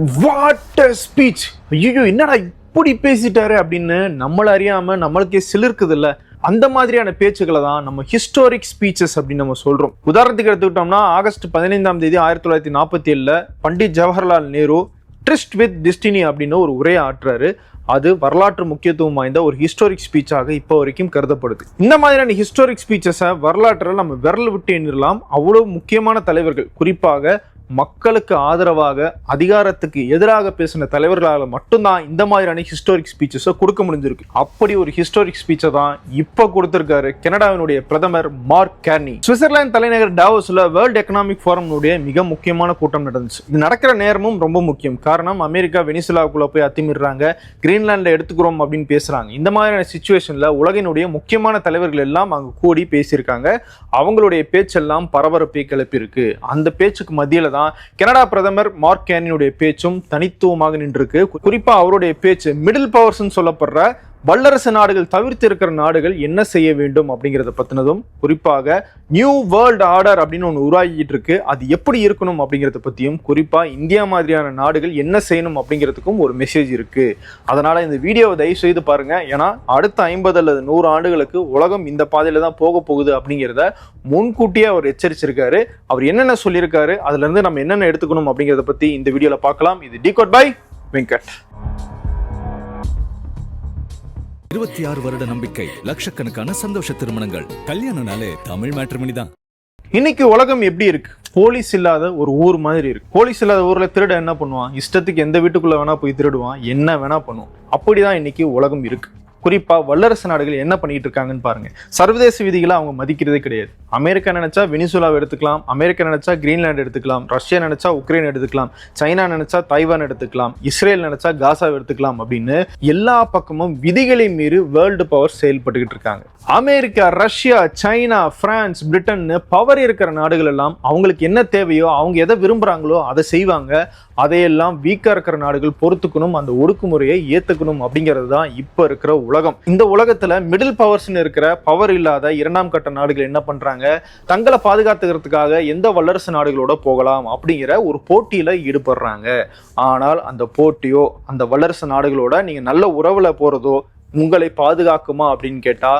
What speech ஐயோ என்னடா இப்படி பேசிட்டாரு அப்படின்னு நம்மளை அறியாம நம்மளுக்கே சிலிருக்குது இல்ல அந்த மாதிரியான பேச்சுக்களை தான் நம்ம ஹிஸ்டாரிக் ஸ்பீச்சஸ் அப்படின்னு நம்ம சொல்றோம். உதாரணத்துக்கு எடுத்துக்கிட்டோம்னா ஆகஸ்ட் பதினைந்தாம் தேதி ஆயிரத்தி தொள்ளாயிரத்தி நாற்பத்தி ஏழுல Pandit Jawaharlal Nehru tryst with destiny அப்படின்னு ஒரு உரையை ஆற்றுறாரு. அது வரலாற்று முக்கியத்துவம் வாய்ந்த ஒரு ஹிஸ்டாரிக் ஸ்பீச்சாக இப்போ வரைக்கும் கருதப்படுது. இந்த மாதிரியான ஹிஸ்டாரிக் ஸ்பீச்சஸை வரலாற்றில் நம்ம விரல் விட்டு எண்ணிடலாம் அவ்வளோ முக்கியமான தலைவர்கள் குறிப்பாக மக்களுக்கு ஆதரவாக அதிகாரத்துக்கு எதிராக பேசின தலைவர்களால் மட்டும்தான் இந்த மாதிரியான ஹிஸ்டாரிக் ஸ்பீச்சஸை கொடுக்க முடிஞ்சிருக்கு. அப்படி ஒரு ஹிஸ்டாரிக் ஸ்பீச்சை தான் இப்போ கொடுத்திருக்காரு கனடாவினுடைய பிரதமர் மார்க் கேர்னி. சுவிட்சர்லாந்து தலைநகர் டாவோஸில் வேர்ல்ட் எக்கனாமிக் ஃபோரம்னுடைய மிக முக்கியமான கூட்டம் நடந்துச்சு. இது நடக்கிற நேரமும் ரொம்ப முக்கியம். காரணம் அமெரிக்கா வெனிசுலாவுக்குள்ளே போய் அத்திமிடுறாங்க கிரீன்லாண்டில் எடுத்துக்கிறோம் அப்படின்னு பேசுகிறாங்க இந்த மாதிரியான சுச்சுவேஷனில் உலகினுடைய முக்கியமான தலைவர்கள் எல்லாம் அங்கே கூடி பேசியிருக்காங்க. அவங்களுடைய பேச்செல்லாம் பரபரப்பை கிளப்பியிருக்கு. அந்த பேச்சுக்கு மத்தியில தான் கனடா பிரதமர் மார்க் கேனியுடைய பேச்சும் தனித்துவமாக நின்றிருக்கு. குறிப்பா அவருடைய பேச்சு மிடில் பவர்ஸ்னு சொல்லப்படுற வல்லரசு நாடுகள் தவிர்த்து இருக்கிற நாடுகள் என்ன செய்ய வேண்டும் அப்படிங்கிறத பற்றினதும் குறிப்பாக நியூ வேர்ல்டு ஆர்டர் அப்படின்னு ஒன்று உருவாகிட்டு இருக்கு. அது எப்படி இருக்கணும் அப்படிங்கிறத பற்றியும் குறிப்பாக இந்தியா மாதிரியான நாடுகள் என்ன செய்யணும் அப்படிங்கிறதுக்கும் ஒரு மெசேஜ் இருக்கு. அதனால இந்த வீடியோவை தயவு செய்து பாருங்க. ஏன்னா அடுத்த ஐம்பது அல்லது நூறு ஆண்டுகளுக்கு உலகம் இந்த பாதையில் தான் போக போகுது அப்படிங்கிறத முன்கூட்டியே அவர் எச்சரிச்சிருக்காரு. அவர் என்னென்ன சொல்லியிருக்காரு அதுலேருந்து நம்ம என்னென்ன எடுத்துக்கணும் அப்படிங்கிறத பற்றி இந்த வீடியோவில் பார்க்கலாம். இது டிகோட் பை வெங்கட் இருபத்தி ஆறு வருட நம்பிக்கை லட்சக்கணக்கான சந்தோஷ திருமணங்கள். கல்யாணம்னாலே தமிழ் மேட்ரிமணி தான். இன்னைக்கு உலகம் எப்படி இருக்கு? போலீஸ் இல்லாத ஒரு ஊர் மாதிரி இருக்கு. போலீஸ் இல்லாத ஊர்ல திருட என்ன பண்ணுவான்? இஷ்டத்துக்கு எந்த வீட்டுக்குள்ள வேணா போய் திருடுவான். என்ன வேணா பண்ணுவான். அப்படிதான் இன்னைக்கு உலகம் இருக்கு. குறிப்பாக வல்லரசு நாடுகள் என்ன பண்ணிட்டு இருக்காங்கன்னு பாருங்க. சர்வதேச விதிகளை அவங்க மதிக்கிறதே கிடையாது. அமெரிக்கா நினைச்சா வெனிசுலாவை எடுத்துக்கலாம் அமெரிக்கா நினைச்சா கிரீன்லாண்டு எடுத்துக்கலாம் ரஷ்யா நினைச்சா உக்ரைன் எடுத்துக்கலாம் சைனா நினைச்சா தைவான் எடுத்துக்கலாம் இஸ்ரேல் நினைச்சா காசாவை எடுத்துக்கலாம் அப்படின்னு எல்லா பக்கமும் விதிகளை மீறி வேர்ல்டு பவர் செயல்பட்டுக்கிட்டு இருக்காங்க. அமெரிக்கா ரஷ்யா சைனா பிரான்ஸ் பிரிட்டன்னு பவர் இருக்கிற நாடுகள் எல்லாம் அவங்களுக்கு என்ன தேவையோ அவங்க எதை விரும்புகிறாங்களோ அதை செய்வாங்க. அதையெல்லாம் வீக்காக இருக்கிற நாடுகள் பொறுத்துக்கணும் அந்த ஒடுக்குமுறையை ஏற்றுக்கணும் அப்படிங்கிறது தான் இப்போ இருக்கிற உலகம். இந்த உலகத்துல மிடில் பவர்ஸ்னு இருக்கிற பவர் இல்லாத இரண்டாம் கட்ட நாடுகள் என்ன பண்றாங்க? தங்களை பாதுகாத்துக்கிறதுக்காக எந்த வல்லரசு நாடுகளோட போகலாம் அப்படிங்கிற ஒரு போட்டியில ஈடுபடுறாங்க. ஆனால் அந்த போட்டியோ அந்த வல்லரசு நாடுகளோட நீங்க நல்ல உறவுல போறதோ உங்களை பாதுகாக்குமா அப்படின்னு கேட்டா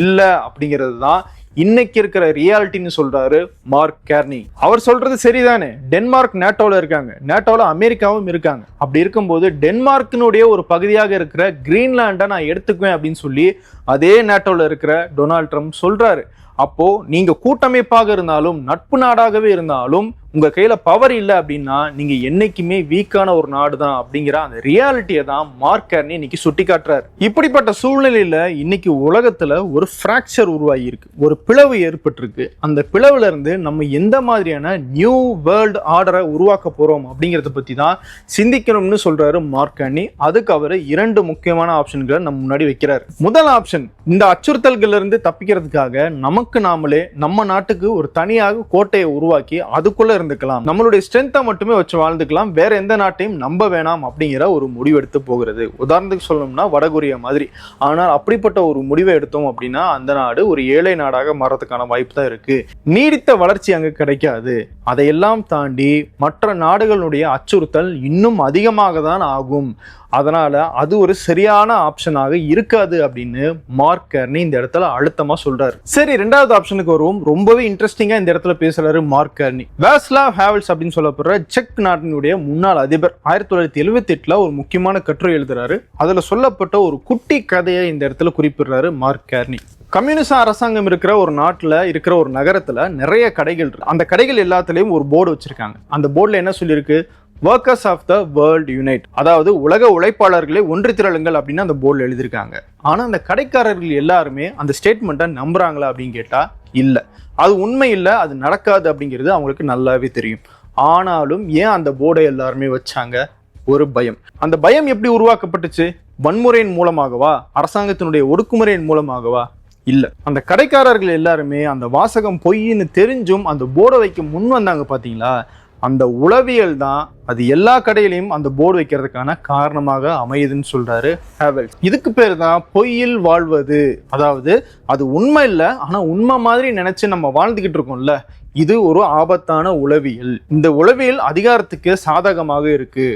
இல்ல அப்படிங்கிறது தான் இன்னைக்கு இருக்கிற ரியாலிட்டின்னு சொல்றாரு மார்க் கேர்னி. அவர் சொல்றது சரிதானே? டென்மார்க் நேட்டோல இருக்காங்க. நேட்டோல அமெரிக்காவும் இருக்காங்க. அப்படி இருக்கும்போது டென்மார்க்கினுடைய ஒரு பகுதியாக இருக்கிற கிரீன்லாண்டை நான் எடுத்துக்குவேன் அப்படின்னு சொல்லி அதே நேட்டோல இருக்கிற டொனால்ட் ட்ரம்ப் சொல்றாரு. அப்போ நீங்க கூட்டமைப்பாக இருந்தாலும் நட்பு நாடாகவே இருந்தாலும் உங்கள் கையில் பவர் இல்லை அப்படின்னா நீங்கள் என்றைக்குமே வீக்கான ஒரு நாடு தான் அப்படிங்கிற அந்த ரியாலிட்டியை தான் மார்க்கர்னி இன்னைக்கு சுட்டி காட்டுறாரு இப்படிப்பட்ட சூழ்நிலையில் இன்னைக்கு உலகத்தில் ஒரு ஃப்ராக்சர் உருவாகியிருக்கு. ஒரு பிளவு ஏற்பட்டிருக்கு. அந்த பிளவுலேருந்து நம்ம எந்த மாதிரியான நியூ வேர்ல்டு ஆர்டரை உருவாக்க போகிறோம் அப்படிங்கிறத பற்றி தான் சிந்திக்கணும்னு சொல்றாரு மார்க்கர்னி அதுக்கு அவர் இரண்டு முக்கியமான ஆப்ஷன்களை நம்ம முன்னாடி வைக்கிறார். முதல் ஆப்ஷன் இந்த அச்சுறுத்தல்கள்லேருந்து தப்பிக்கிறதுக்காக நமக்கு நாமளே நம்ம நாட்டுக்கு ஒரு தனியாக கோட்டையை உருவாக்கி அதுக்குள்ளே இருந்துக்கலாம். நம்மளுடைய ஸ்ட்ரென்த்தை மட்டுமே வச்சு வாழ்ந்துக்கலாம். வேற எந்த நாட்டையும் நம்ப வேணாம் அப்படிங்கிற ஒரு முடிவெடுத்து போகிறது. உதாரணத்துக்கு சொல்லணும்னா வடகொரியா மாதிரி. ஆனால் அப்படிப்பட்ட ஒரு முடிவை எடுத்தோம் அப்படின்னா அந்த நாடு ஒரு ஏழை நாடாக மாறதுக்கான வாய்ப்பு தான் இருக்கு. நீடித்த வளர்ச்சி அங்கு கிடைக்காது. அதையெல்லாம் தாண்டி மற்ற நாடுகளுடைய அச்சுறுத்தல் இன்னும் அதிகமாக தான் ஆகும். அதனால் அது ஒரு சரியான ஆப்ஷனாக இருக்காது அப்படின்னு மார்க் கர்னி இந்த இடத்துல அழுத்தமாக சொல்கிறார் சரி ரெண்டாவது ஆப்ஷனுக்கு வருவோம். ரொம்பவே இன்ட்ரெஸ்டிங்காக இந்த இடத்துல பேசுகிறாரு மார்க் கர்னி. வேஸ்லாவ் ஹேவல்ஸ் அப்படின்னு சொல்லப்படுற செக் நாட்டினுடைய முன்னாள் அதிபர் ஆயிரத்தி தொள்ளாயிரத்தி எழுபத்தி ஒரு முக்கியமான கட்டுரை எழுதுறாரு. அதில் சொல்லப்பட்ட ஒரு குட்டி கதையை இந்த இடத்துல குறிப்பிடுறாரு மார்க் கர்னி. கம்யூனிஸ்ட் அரசாங்கம் இருக்கிற ஒரு நாட்டில் இருக்கிற ஒரு நகரத்தில் நிறைய கடைகள் இருக்கு. அந்த கடைகள் எல்லாத்துலேயும் ஒரு போர்டு வச்சுருக்காங்க. அந்த போர்டில் என்ன சொல்லியிருக்கு? Workers of the world unite அதாவது உலக உழைப்பாளர்களை ஒன்று திரளுங்கள் அப்படின்னு அந்த போர்டில் எழுதியிருக்காங்க. ஆனால் அந்த கடைக்காரர்கள் எல்லாருமே அந்த ஸ்டேட்மெண்ட்டை நம்புறாங்களா அப்படின்னு கேட்டால் இல்லை. அது உண்மை இல்லை அது நடக்காது அப்படிங்கிறது அவங்களுக்கு நல்லாவே தெரியும். ஆனாலும் ஏன் அந்த போர்டை எல்லாருமே வச்சாங்க? ஒரு பயம். அந்த பயம் எப்படி உருவாக்கப்பட்டுச்சு? வன்முறையின் மூலமாகவா? அரசாங்கத்தினுடைய ஒடுக்குமுறையின் மூலமாகவா? இல்லை. அந்த கடைக்காரர்கள் எல்லாருமே அந்த வாசகம் பொய்ன்னு தெரிஞ்சும் அந்த போர்டை வைக்க முன் வந்தாங்க பார்த்தீங்களா அந்த உளவியல் தான் அது எல்லா கடையிலையும் அந்த போர்டு வைக்கிறதுக்கான காரணமாக அமையுதுன்னு சொல்றாரு ஹேவல்ஸ் இதுக்கு பேர் தான் பொய்யில் வாழ்வது. அதாவது அது உண்மை இல்லை ஆனா உண்மை மாதிரி நினைச்சு நம்ம வாழ்ந்துகிட்டு இருக்கோம்ல இது ஒரு ஆபத்தான உளவியல். இந்த உளவியல் அதிகாரத்துக்கு சாதகமாக இருக்கு.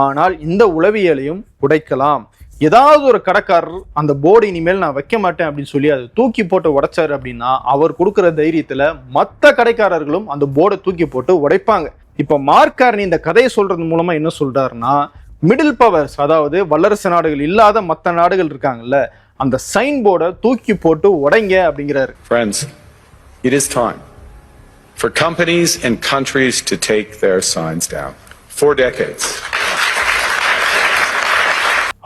ஆனால் இந்த உளவியலையும் உடைக்கலாம். ஏதாவது ஒரு கடைக்காரர் அந்த போர்டு இனிமேல் நான் வைக்க மாட்டேன் அப்படின்னு சொல்லி அதை தூக்கி போட்டு உடைச்சாரு அப்படின்னா அவர் கொடுக்குற தைரியத்தில் மற்ற கடைக்காரர்களும் அந்த போர்டை தூக்கி போட்டு உடைப்பாங்க. இப்ப மார்க்காரணி இந்த கதையை சொல்றது மூலமா என்ன சொல்றாருன்னா மிடில் பவர்ஸ் அதாவது வல்லரசு நாடுகள் இல்லாத மற்ற நாடுகள் இருக்காங்கல்ல அந்த சைன் போர்டை தூக்கி போட்டு உடைங்க அப்படிங்கிறாரு. Friends, it is time for companies and countries to take their signs down. For decades,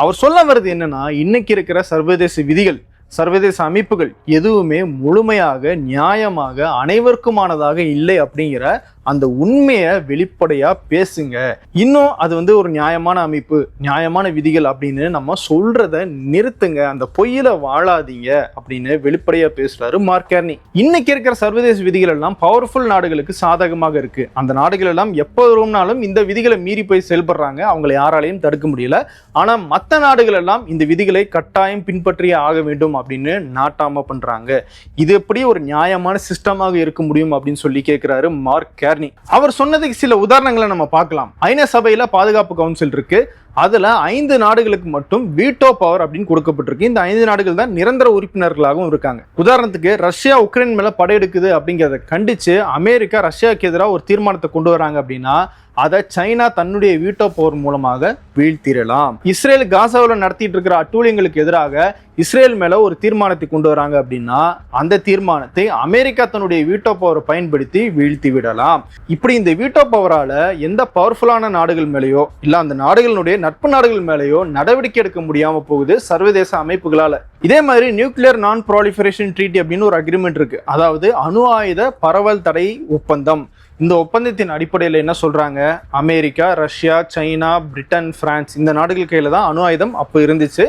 அவர் சொல்ல வர்றது என்னன்னா இன்னைக்கு இருக்கிற சர்வதேச விதிகள். சர்வதேச அமைப்புகள் எதுவுமே முழுமையாக நியாயமாக அனைவருக்குமானதாக இல்லை அப்படிங்கிற அந்த உண்மையை வெளிப்படையாக பேசுங்க. இன்னும் அது வந்து ஒரு நியாயமான அமைப்பு நியாயமான விதிகள் அப்படின்னு நம்ம சொல்றத நிறுத்துங்க. அந்த பொய்யில வாழாதீங்க அப்படின்னு வெளிப்படையா பேசுறாரு மார்க்கேர்னி இன்னைக்கு இருக்கிற சர்வதேச விதிகள் எல்லாம் பவர்ஃபுல் நாடுகளுக்கு சாதகமாக இருக்கு. அந்த நாடுகள் எல்லாம் எப்போ வரும்னாலும் இந்த விதிகளை மீறி போய் செயல்படுறாங்க. அவங்களை யாராலையும் தடுக்க முடியல. ஆனா மற்ற நாடுகள் எல்லாம் இந்த விதிகளை கட்டாயம் பின்பற்றியே ஆக வேண்டும் அப்படின்னு நாட்டாம பண்றாங்க. இது எப்படி ஒரு நியாயமான சிஸ்டமாக இருக்க முடியும் அப்படின்னு சொல்லி கேட்கிறாரு மார்க் கேர்னி. அவர் சொன்னதுக்கு சில உதாரணங்களை நம்ம பார்க்கலாம். ஐநா சபையில பாதுகாப்பு கவுன்சில் இருக்கு. அதில் ஐந்து நாடுகளுக்கு மட்டும் வீட்டோ பவர் அப்படின்னு கொடுக்கப்பட்டிருக்கு. இந்த ஐந்து நாடுகள் தான் நிரந்தர உறுப்பினர்களாகவும் இருக்காங்க. உதாரணத்துக்கு ரஷ்யா உக்ரைன் மேலே படையெடுக்குது அப்படிங்கிறத கண்டித்து அமெரிக்கா ரஷ்யாவுக்கு எதிராக ஒரு தீர்மானத்தை கொண்டு வராங்க அப்படின்னா அதை சைனா தன்னுடைய வீட்டோ போர் மூலமாக வீழ்த்திடலாம். இஸ்ரேல் காசாவில் நடத்திட்டு இருக்கிற அட்டூழியங்களுக்கு எதிராக இஸ்ரேல் மேல ஒரு தீர்மானத்தை கொண்டு வராங்க அப்படின்னா அந்த தீர்மானத்தை அமெரிக்கா தன்னுடைய வீட்டோ பவரை பயன்படுத்தி வீழ்த்தி விடலாம். இப்படி இந்த வீட்டோ பவரால எந்த பவர்ஃபுல்லான நாடுகள் மேலேயோ இல்ல அந்த நாடுகளுடைய நட்பு நாடுகள் மேலேயோ நடவடிக்கை எடுக்க முடியாம போகுது சர்வதேச அமைப்புகளால. இதே மாதிரி நியூக்ளியர் நான் ப்ராலிஃபரேஷன் ட்ரீட்டி அப்படின்னு ஒரு அக்ரிமெண்ட் இருக்கு. அதாவது அணு ஆயுத பரவல் தடை ஒப்பந்தம். இந்த ஒப்பந்தத்தின் அடிப்படையில் என்ன சொல்கிறாங்க America Russia China Britain France இந்த நாடுகள் கையில் தான் அணு ஆயுதம் அப்போ இருந்துச்சு.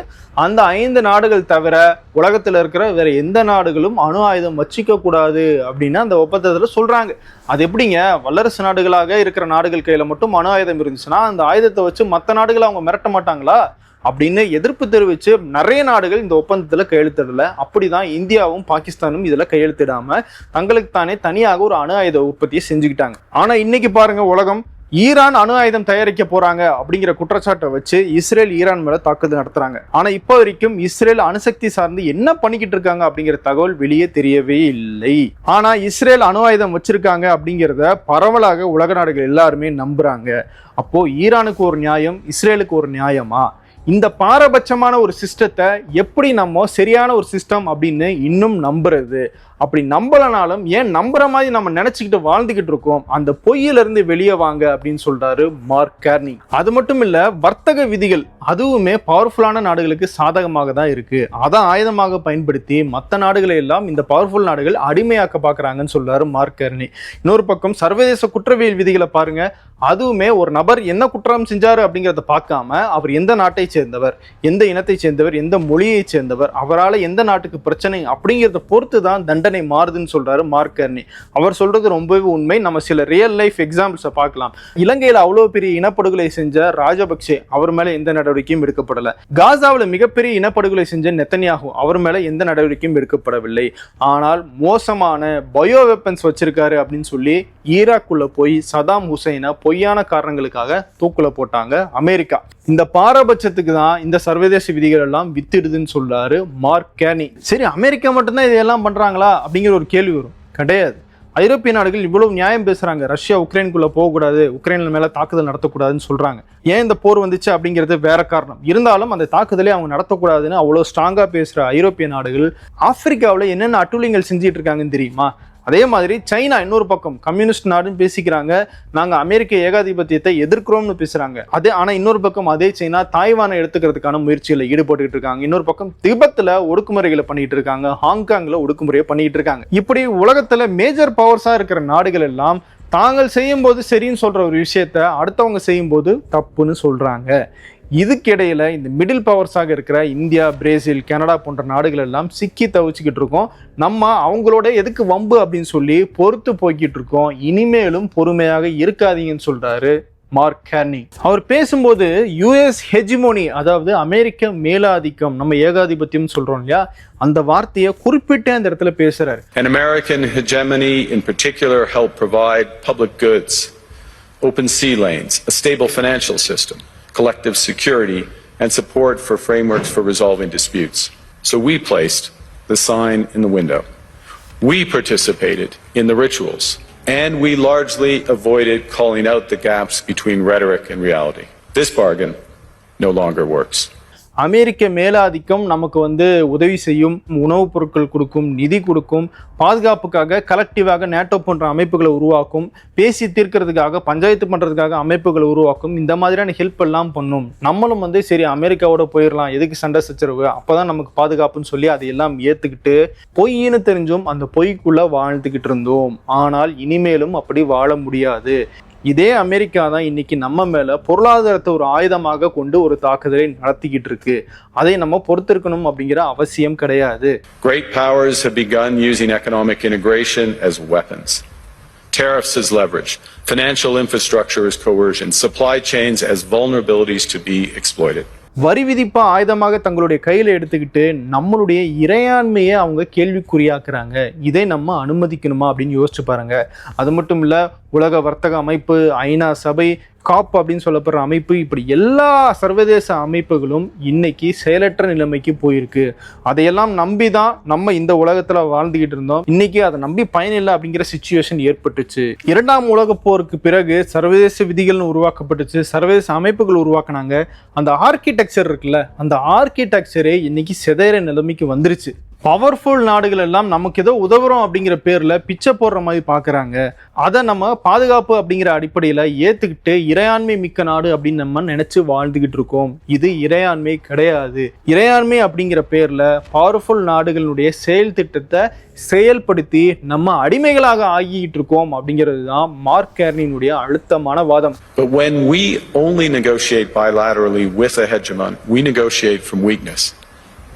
அந்த ஐந்து நாடுகள் தவிர உலகத்தில் இருக்கிற வேற எந்த நாடுகளும் அணு ஆயுதம் வச்சிக்க கூடாது அப்படின்னு அந்த ஒப்பந்தத்தில் சொல்கிறாங்க அது எப்படிங்க? வல்லரசு நாடுகளாக இருக்கிற நாடுகள் கையில் மட்டும் அணு ஆயுதம் இருந்துச்சுன்னா அந்த ஆயுதத்தை வச்சு மற்ற நாடுகளை அவங்க மிரட்ட மாட்டாங்களா? அப்படின்னு எதிர்ப்பு தெரிவித்து நிறைய நாடுகள் இந்த ஒப்பந்தத்தில் கையெழுத்திடல. அப்படிதான் இந்தியாவும் பாகிஸ்தானும் இதில் கையெழுத்திடாம தங்களுக்கு தானே தனியாக ஒரு அணு ஆயுத உற்பத்தியை செஞ்சுக்கிட்டாங்க. ஆனால் இன்னைக்கு பாருங்க உலகம் ஈரான் அணு ஆயுதம் தயாரிக்க போறாங்க அப்படிங்கிற குற்றச்சாட்டை வச்சு இஸ்ரேல் ஈரான் மேல தாக்குதல் நடத்துறாங்க. ஆனா இப்போ வரைக்கும் இஸ்ரேல் அணுசக்தி சார்ந்து என்ன பண்ணிக்கிட்டு இருக்காங்க அப்படிங்கிற தகவல் வெளியே தெரியவே இல்லை. ஆனா இஸ்ரேல் அணு ஆயுதம் வச்சிருக்காங்க அப்படிங்கிறத பரவலாக உலக நாடுகள் எல்லாருமே நம்புறாங்க. அப்போ ஈரானுக்கு ஒரு நியாயம் இஸ்ரேலுக்கு ஒரு நியாயமா? இந்த பாரபட்சமான ஒரு சிஸ்டத்தை எப்படி நம்ம சரியான ஒரு சிஸ்டம் அப்படின்னு இன்னும் நம்புறது? அப்படி நம்பலனாலும் ஏன் நம்புற மாதிரி நம்ம நினைச்சுக்கிட்டு வாழ்ந்துகிட்டு இருக்கோம்? அந்த பொய்யிலிருந்து வெளியே வாங்க அப்படின்னு சொல்றாரு மார்க் கேர்னி. அது மட்டும் இல்ல வர்த்தக விதிகள் அதுவுமே பவர்ஃபுல்லான நாடுகளுக்கு சாதகமாக தான் இருக்கு. அதை ஆயுதமாக பயன்படுத்தி மற்ற நாடுகளை எல்லாம் இந்த பவர்ஃபுல் நாடுகள் அடிமையாக்க பாக்குறாங்கன்னு சொல்றாரு மார்க் கேர்னி. இன்னொரு பக்கம் சர்வதேச குற்றவியல் விதிகளை பாருங்க. அதுவுமே ஒரு நபர் என்ன குற்றம் செஞ்சாரு அப்படிங்கிறத பார்க்காம அவர் எந்த நாட்டை சேர்ந்தவர் எந்த இனத்தை சேர்ந்தவர் எந்த மொழியை சேர்ந்தவர் அவரால் எந்த நாட்டுக்கு பிரச்சனை அப்படிங்கிறத பொறுத்து தான் தண்டனை மாறுதுன்னு சொல்றாரு மார்க் கர்னி. அவர் சொல்றது ரொம்பவே உண்மை. நம்ம சில ரியல் லைஃப் எக்ஸாம்பிள்ஸை பார்க்கலாம். இலங்கையில் அவ்வளோ பெரிய இனப்படுகொலை செஞ்ச ராஜபக்சே அவர் மேலே எந்த நடவடிக்கையும் எடுக்கப்படல. காசாவில் மிகப்பெரிய இனப்படுகொலை செஞ்ச நெத்தனியாகு அவர் மேலே எந்த நடவடிக்கையும் எடுக்கப்படவில்லை. ஆனால் மோசமான பயோ வெப்பன்ஸ் வச்சிருக்காரு அப்படின்னு சொல்லி ஈராக்குள்ள போய் சதாம் ஹுசைனை பொய்யான காரணங்களுக்காக தூக்குல போட்டாங்க அமெரிக்கா. இந்த பாரபட்சத்துக்கு தான் இந்த சர்வதேச விதிகள் எல்லாம் வித்திடுதுன்னு சொல்றாரு மார்க் கேனி சரி அமெரிக்கா மட்டும்தான் இதையெல்லாம் பண்றாங்களா? அப்படிங்கிற ஒரு கேள்வி வரும். கிடையாது. ஐரோப்பிய நாடுகள் இவ்வளவு நியாயம் பேசுறாங்க. ரஷ்யா உக்ரைனுக்குள்ள போகக்கூடாது. உக்ரைன் மேல தாக்குதல் நடத்தக்கூடாதுன்னு சொல்றாங்க. ஏன் இந்த போர் வந்துச்சு அப்படிங்கிறது வேற காரணம். இருந்தாலும் அந்த தாக்குதலை அவங்க நடத்தக்கூடாதுன்னு அவ்வளவு ஸ்ட்ராங்கா பேசுற ஐரோப்பிய நாடுகள் ஆப்பிரிக்காவில் என்னென்ன அட்டூழியங்கள் செஞ்சுட்டு இருக்காங்கன்னு தெரியுமா? அதே மாதிரி சைனா இன்னொரு பக்கம் கம்யூனிஸ்ட் நாடுன்னு பேசிக்கிறாங்க. நாங்கள் அமெரிக்க ஏகாதிபத்தியத்தை எதிர்க்கிறோம்னு பேசுகிறாங்க அதே ஆனால் இன்னொரு பக்கம் அதே சைனா தாய்வானை எடுத்துக்கிறதுக்கான முயற்சியில் ஈடுபட்டுக்கிட்டு இருக்காங்க. இன்னொரு பக்கம் திபத்தில் ஒடுக்குமுறைகளை பண்ணிட்டு இருக்காங்க. ஹாங்காங்கில் ஒடுக்குமுறையை பண்ணிட்டு இருக்காங்க. இப்படி உலகத்தில் மேஜர் பவர்ஸாக இருக்கிற நாடுகள் எல்லாம் தாங்கள் செய்யும்போது சரின்னு சொல்கிற ஒரு விஷயத்த அடுத்தவங்க செய்யும்போது தப்புன்னு சொல்கிறாங்க இதுக்கிடையில் இந்த மிடில் பவர்ஸாக இருக்கிற இந்தியா பிரேசில் கனடா போன்ற நாடுகள் எல்லாம் சிக்கி தவிச்சுக்கிட்டு இருக்கோம். நம்ம அவங்களோட எதுக்கு வம்பு அப்படின்னு சொல்லி பொறுத்து போய்கிட்டு இருக்கோம். இனிமேலும் பொறுமையாக இருக்காதீங்கன்னு சொல்கிறாரு மார்க் கேர்னி. அவர் பேசும்போது யுஎஸ் ஹெஜிமோனி அதாவது அமெரிக்க மேலாதிக்கம் நம்ம ஏகாதிபத்தியம் சொல்றோம் இல்லையா? அந்த வார்த்தையை குறிப்பிட்ட அந்த இடத்துல பேசுறாரு. An American hegemony in particular help provide public goods, open sea lanes, a stable financial system, collective security, and support for frameworks for resolving disputes. So we placed the sign in the window. We participated in the rituals, and we largely avoided calling out the gaps between rhetoric and reality. This bargain no longer works. அமெரிக்க மேலாதிக்கம் நமக்கு வந்து உதவி செய்யும் உணவுப் பொருட்கள் கொடுக்கும் நிதி கொடுக்கும் பாதுகாப்புக்காக கலெக்டிவாக நேட்டோ போன்ற அமைப்புகளை உருவாக்கும் பேசி தீர்க்கிறதுக்காக பஞ்சாயத்து பண்ணுறதுக்காக அமைப்புகளை உருவாக்கும் இந்த மாதிரியான ஹெல்ப் எல்லாம் பண்ணும். நம்மளும் வந்து சரி அமெரிக்காவோட போயிடலாம் எதுக்கு சண்டை சச்சரவு? அப்போ தான் நமக்கு பாதுகாப்புன்னு சொல்லி அதையெல்லாம் ஏற்றுக்கிட்டு பொய்ன்னு தெரிஞ்சும் அந்த பொய்க்குள்ளே வாழ்ந்துக்கிட்டு இருந்தோம். ஆனால் இனிமேலும் அப்படி வாழ முடியாது. இதே அமெரிக்கா தான் இன்னைக்கு நம்ம மேல பொருளாதாரத்தை ஒரு ஆயுதமாக கொண்டு ஒரு தாக்குதலை நடத்திக்கிட்டு இருக்கு அதை நம்ம பொறுத்திருக்கணும் அப்படிங்கிற அவசியம் கிடையாது Great powers have begun using economic integration as weapons. Tariffs as leverage, financial infrastructure as coercion, supply chains as vulnerabilities to be exploited. வரி விதிப்பை ஆயுதமாக தங்களுடைய கையில் எடுத்துக்கிட்டு நம்மளுடைய இறையாண்மையை அவங்க கேள்விக்குறியாக்குறாங்க. இதை நம்ம அனுமதிக்கணுமா அப்படின்னு யோசிச்சு பாருங்க. அது மட்டும் இல்லை உலக வர்த்தக அமைப்பு ஐநா சபை காப் அப்படின்னு சொல்லப்படுற அமைப்பு இப்படி எல்லா சர்வதேச அமைப்புகளும் இன்னைக்கு செயலற்ற நிலைமைக்கு போயிருக்கு. அதையெல்லாம் நம்பி தான் நம்ம இந்த உலகத்துல வாழ்ந்துகிட்டு இருந்தோம். இன்னைக்கு அதை நம்பி பயனில்லை அப்படிங்கிற சுச்சுவேஷன் ஏற்பட்டுச்சு. இரண்டாம் உலக போருக்கு பிறகு சர்வதேச விதிகள்னு உருவாக்கப்பட்டுச்சு. சர்வதேச அமைப்புகள் உருவாக்குனாங்க. அந்த ஆர்கிடெக்சர் இருக்குல்ல அந்த ஆர்கிடெக்சரே இன்னைக்கு சிதைற நிலைமைக்கு வந்துருச்சு. பவர்ஃபுல் நாடுகள் எல்லாம் நமக்கு ஏதோ உதவுறோம் அப்படிங்கிற பேரில் பிச்சை போடுற மாதிரி பார்க்குறாங்க அதை நம்ம பாதுகாப்பு அப்படிங்கிற அடிப்படையில் ஏற்றுக்கிட்டு இறையாண்மை மிக்க நாடு அப்படின்னு நம்ம நினச்சி வாழ்ந்துக்கிட்டு இருக்கோம் இது இறையாண்மை கிடையாது இறையாண்மை அப்படிங்கிற பேரில் பவர்ஃபுல் நாடுகளுடைய செயல் திட்டத்தை செயல்படுத்தி நம்ம அடிமைகளாக ஆகிட்டு இருக்கோம் அப்படிங்கிறது தான் மார்க் கேர்னினுடைய அழுத்தமான வாதம் But when we only negotiate bilaterally with a hegemon, we negotiate from weakness.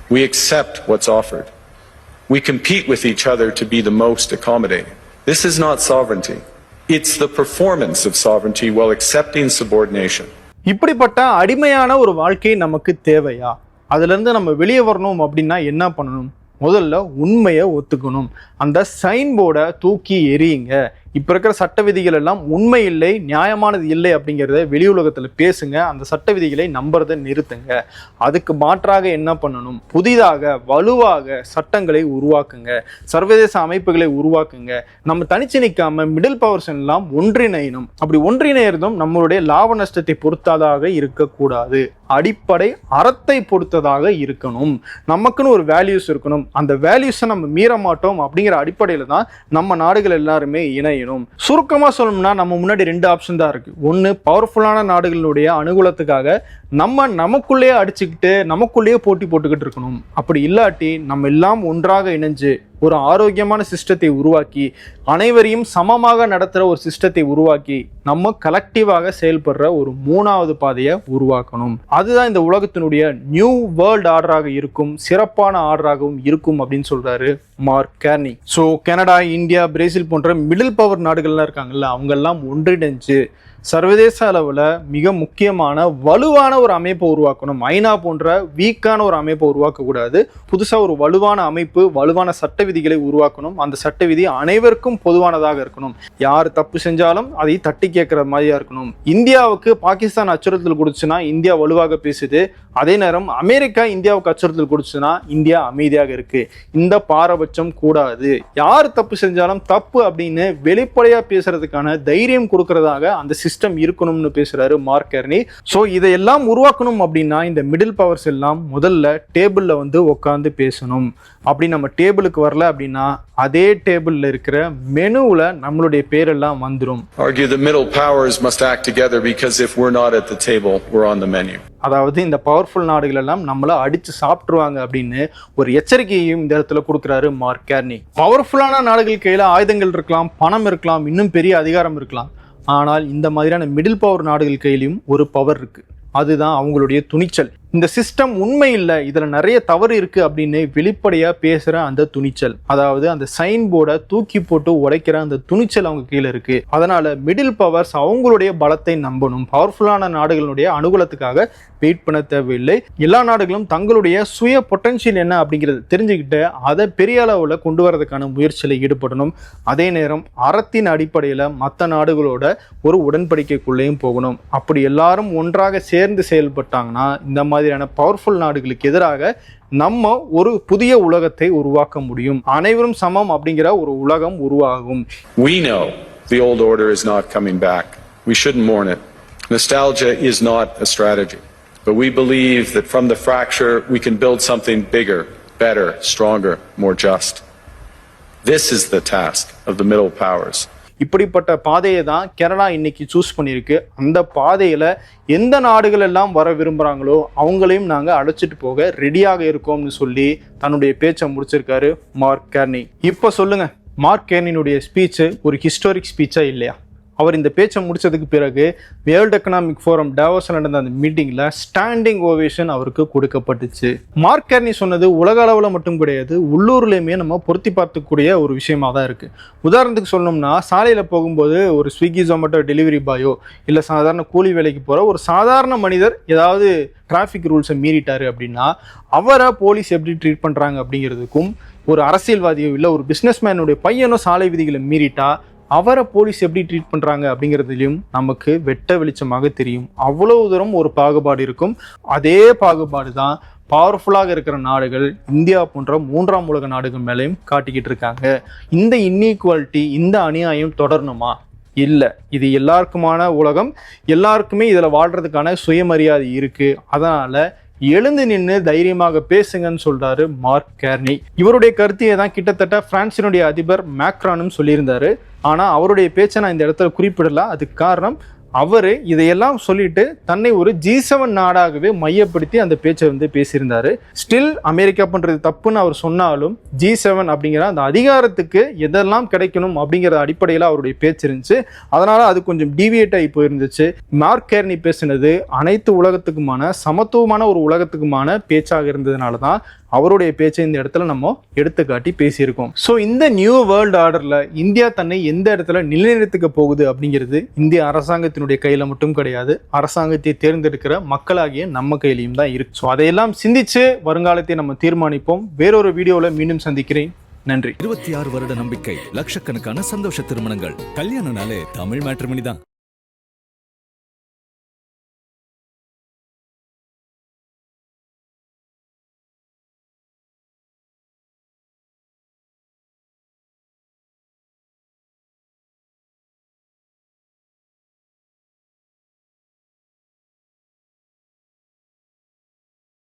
We accept what's offered. We compete with each other to be the most accommodating. This is not sovereignty. It's the performance of sovereignty while accepting subordination. இப்படிப்பட்ட அடிமையான ஒரு வாழ்க்கை நமக்கு தேவையா அதுலேருந்து நம்ம வெளியே வரணும் அப்படின்னா என்ன பண்ணணும் முதல்ல உண்மையை ஒத்துக்கணும் அந்த சைன் போர்டை தூக்கி எறியுங்க இப்போ இருக்கிற சட்ட விதிகள் எல்லாம் உண்மை இல்லை நியாயமானது இல்லை அப்படிங்கிறத வெளி உலகத்தில் பேசுங்க. அந்த சட்ட விதிகளை நம்புறதை நிறுத்துங்க. அதுக்கு மாற்றாக என்ன பண்ணணும்? புதிதாக வலுவாக சட்டங்களை உருவாக்குங்க. சர்வதேச அமைப்புகளை உருவாக்குங்க. நம்ம தனிச்சு நிற்காம மிடில் பவர்ஸ் எல்லாம் ஒன்றிணையணும். அப்படி ஒன்றிணையறதும் நம்மளுடைய லாப நஷ்டத்தை பொறுத்ததாக இருக்கக்கூடாது. அடிப்படை அறத்தை பொறுத்ததாக இருக்கணும். நமக்குன்னு ஒரு வேல்யூஸ் இருக்கணும். அந்த வேல்யூஸை நம்ம மீற மாட்டோம் அப்படிங்கிற அடிப்படையில் தான் நம்ம நாடுகள் எல்லாருமே இணையணும் சுருக்கமாக சொல்லணும்னா நம்ம முன்னாடி ரெண்டு ஆப்ஷன் தான் இருக்குது ஒன்று பவர்ஃபுல்லான நாடுகளுடைய அனுகூலத்துக்காக நம்ம நமக்குள்ளேயே அடிச்சுக்கிட்டு நமக்குள்ளேயே போட்டி போட்டுக்கிட்டு இருக்கணும். அப்படி இல்லாட்டி நம்ம எல்லாம் ஒன்றாக இணைஞ்சு ஒரு ஆரோக்கியமான சிஸ்டத்தை உருவாக்கி அனைவரையும் சமமாக நடத்துகிற ஒரு சிஸ்டத்தை உருவாக்கி நம்ம கலெக்டிவாக செயல்படுற ஒரு மூணாவது பாதையை உருவாக்கணும். அதுதான் இந்த உலகத்தினுடைய நியூ வேர்ல்ட் ஆர்டராக இருக்கும் சிறப்பான ஆர்டராகவும் இருக்கும் அப்படின்னு சொல்றாரு Mark Carney. So Canada India Brazil போன்ற மிடில் பவர் நாடுகள்லாம் இருக்காங்கல்ல அவங்கெல்லாம் ஒன்றிணைஞ்சு சர்வதேச அளவில் மிக முக்கியமான வலுவான ஒரு அமைப்பை உருவாக்கணும். ஐநா போன்ற வீக்கான ஒரு அமைப்பை உருவாக்கக்கூடாது புதுசாக ஒரு வலுவான அமைப்பு வலுவான சட்ட விதிகளை உருவாக்கணும். அந்த சட்ட விதி அனைவருக்கும் பொதுவானதாக இருக்கணும். யார் தப்பு செஞ்சாலும் அதை தட்டி கேட்குற மாதிரியா இருக்கணும். இந்தியாவுக்கு பாகிஸ்தான் அச்சுறுத்தல் கொடுச்சுன்னா இந்தியா வலுவாக பேசுது. அதே நேரம் அமெரிக்கா இந்தியாவுக்கு அச்சுறுத்தல் கொடுச்சுன்னா இந்தியா அமைதியாக இருக்கு. இந்த பாரபட்சம் கூடாது. யார் தப்பு செஞ்சாலும் தப்பு அப்படின்னு வெளிப்படையாக பேசுறதுக்கான தைரியம் கொடுக்கறதாக அந்த சிஸ்டம் இருக்கணும்னு பேசுறாரு மார்க் கர்னி ஸோ இதையெல்லாம் உருவாக்கணும் அப்படின்னா இந்த மிடில் பவர்ஸ் எல்லாம் முதல்ல டேபிள்ல வந்து உட்காந்து பேசணும். அப்படி நம்ம டேபிளுக்கு வரல அப்படின்னா அதே டேபிள்ல இருக்கிற மெனுவில் நம்மளுடைய பேரெல்லாம் வந்துடும். அதாவது இந்த பவர்ஃபுல் நாடுகள் எல்லாம் நம்மள அடிச்சு சாப்பிட்டுருவாங்க அப்படின்னு ஒரு எச்சரிக்கையையும் இந்த இடத்துல கொடுக்குறாரு மார்க் கேர்னி பவர்ஃபுல்லான நாடுகள் கையில ஆயுதங்கள் இருக்கலாம் பணம் இருக்கலாம் இன்னும் பெரிய அதிகாரம் இருக்கலாம். ஆனால் இந்த மாதிரியான மிடில் பவர் நாடுகள் கையிலையும் ஒரு பவர் இருக்குது அதுதான் அவங்களுடைய துணிச்சல். இந்த சிஸ்டம் உண்மை இல்லை இதில் நிறைய தவறு இருக்குது அப்படின்னு வெளிப்படையாக பேசுகிற அந்த துணிச்சல். அதாவது அந்த சைன் போர்டை தூக்கி போட்டு உடைக்கிற அந்த துணிச்சல் அவங்க கீழே இருக்குது அதனால் மிடில் பவர்ஸ் அவங்களுடைய பலத்தை நம்பணும். பவர்ஃபுல்லான நாடுகளுடைய அனுகூலத்துக்காக வெயிட் பண்ண தேவையில்லை. எல்லா நாடுகளும் தங்களுடைய சுய பொட்டன்ஷியல் என்ன அப்படிங்கிறது தெரிஞ்சுக்கிட்டு அதை பெரிய அளவில் கொண்டு வரதுக்கான முயற்சியில் ஈடுபடணும். அதே நேரம் அறத்தின் அடிப்படையில் மற்ற நாடுகளோட ஒரு உடன்படிக்கைக்குள்ளேயும் போகணும். அப்படி எல்லாரும் ஒன்றாக சேர்ந்து செயல்பட்டாங்கன்னா இந்த மாதிரி மாதிரியான பவர்ஃபுல் நாடுகளுக்கு எதிராக நம்ம ஒரு புதிய உலகத்தை உருவாக்க முடியும் அனைவரும் சமம் அப்படிங்கிற ஒரு உலகம் உருவாகும் We know the old order is not coming back. We shouldn't mourn it. Nostalgia is not a strategy. But we believe that from the fracture, we can build something bigger, better, stronger, more just. This is the task of the middle powers. இப்படிப்பட்ட பாதையை தான் கேரளா இன்னைக்கு choose பண்ணியிருக்கு. அந்த பாதையில் எந்த நாடுகள் எல்லாம் வர விரும்புகிறாங்களோ அவங்களையும் நாங்கள் அழைச்சிட்டு போக ரெடியாக இருக்கோம்னு சொல்லி தன்னுடைய பேச்சை முடிச்சிருக்காரு மார்க் கேர்னி. இப்போ சொல்லுங்க மார்க் கேர்னினுடைய ஸ்பீச்சு ஒரு ஹிஸ்டாரிக் ஸ்பீச்சா இல்லையா? அவர் இந்த பேச்சை முடித்ததுக்கு பிறகு வேர்ல்டு எக்கனாமிக் ஃபோரம் டேவோஸில் நடந்த அந்த மீட்டிங்கில் ஸ்டாண்டிங் ஓவேஷன் அவருக்கு கொடுக்கப்பட்டுச்சு. மார்க் கேர்னி சொன்னது உலக அளவில் மட்டும் கிடையாது உள்ளூர்லேயுமே நம்ம பொருத்தி பார்த்துக்கூடிய ஒரு விஷயமாக தான் இருக்குது உதாரணத்துக்கு சொல்லணும்னா சாலையில் போகும்போது ஒரு ஸ்விக்கி ஜொமேட்டோ டெலிவரி பாயோ இல்லை சாதாரண கூலி வேலைக்கு போகிற ஒரு சாதாரண மனிதர் ஏதாவது டிராஃபிக் ரூல்ஸை மீறிட்டார் அப்படின்னா அவரை போலீஸ் எப்படி ட்ரீட் பண்ணுறாங்க அப்படிங்கிறதுக்கும் ஒரு அரசியல்வாதியோ இல்லை ஒரு பிஸ்னஸ்மேனுடைய பையனோ சாலை விதிகளை மீறிட்டா அவரை போலீஸ் எப்படி ட்ரீட் பண்ணுறாங்க அப்படிங்கிறதுலையும் நமக்கு வெட்ட வெளிச்சமாக தெரியும். அவ்வளவு தூரம் ஒரு பாகுபாடு இருக்கும். அதே பாகுபாடு தான் பவர்ஃபுல்லாக இருக்கிற நாடுகள் இந்தியா போன்ற மூன்றாம் உலக நாடுகள் மேலேயும் காட்டிக்கிட்டு இருக்காங்க. இந்த இன்இக்வாலிட்டி இந்த அநியாயம் தொடரணுமா? இல்லை. இது எல்லாருக்குமான உலகம். எல்லாருக்குமே இதில் வாழ்கிறதுக்கான சுயமரியாதை இருக்குது அதனால் எழுந்து நின்று தைரியமாக பேசுங்கன்னு சொல்றாரு மார்க் கேர்னி. இவருடைய கருத்தையை தான் கிட்டத்தட்ட பிரான்சினுடைய அதிபர் மேக்ரானும் சொல்லியிருந்தாரு. ஆனா அவருடைய பேச்சை நான் இந்த இடத்துல குறிப்பிடல. அதுக்கு காரணம் அவர் இதையெல்லாம் சொல்லிட்டு தன்னை ஒரு ஜி செவன் நாடாகவே மையப்படுத்தி அந்த பேச்சை வந்து பேசியிருந்தார். ஸ்டில் அமெரிக்கா பண்ணுறது தப்புன்னு அவர் சொன்னாலும் ஜி செவன் அப்படிங்கிற அந்த அதிகாரத்துக்கு எதெல்லாம் கிடைக்கணும் அப்படிங்கிற அடிப்படையில் அவருடைய பேச்சு இருந்துச்சு. அதனால் அது கொஞ்சம் டிவியேட் ஆகி போயிருந்துச்சு. மார்க் கேர்னி பேசினது அனைத்து உலகத்துக்குமான சமத்துவமான ஒரு உலகத்துக்குமான பேச்சாக இருந்ததுனால தான் அவருடைய பேச்சை இந்த இடத்துல நம்ம எடுத்துக்காட்டி பேசியிருக்கோம். ஸோ இந்த நியூ வேர்ல்டு ஆர்டரில் இந்தியா தன்னை எந்த இடத்துல நிலைநிறுத்திக்க போகுது அப்படிங்கிறது இந்திய அரசாங்கத்தினுடைய கையில் மட்டும் கிடையாது. அரசாங்கத்தை தேர்ந்தெடுக்கிற மக்களாகிய நம்ம கையிலையும் தான் இருக்கு. ஸோ அதையெல்லாம் சிந்திச்சு வருங்காலத்தை நம்ம தீர்மானிப்போம். வேறொரு வீடியோவில் மீண்டும் சந்திக்கிறேன். நன்றி. இருபத்தி ஆறு வருட நம்பிக்கை லட்சக்கணக்கான சந்தோஷ திருமணங்கள். கல்யாணம்னாலே தமிழ் மேட்ரிமணி தான்.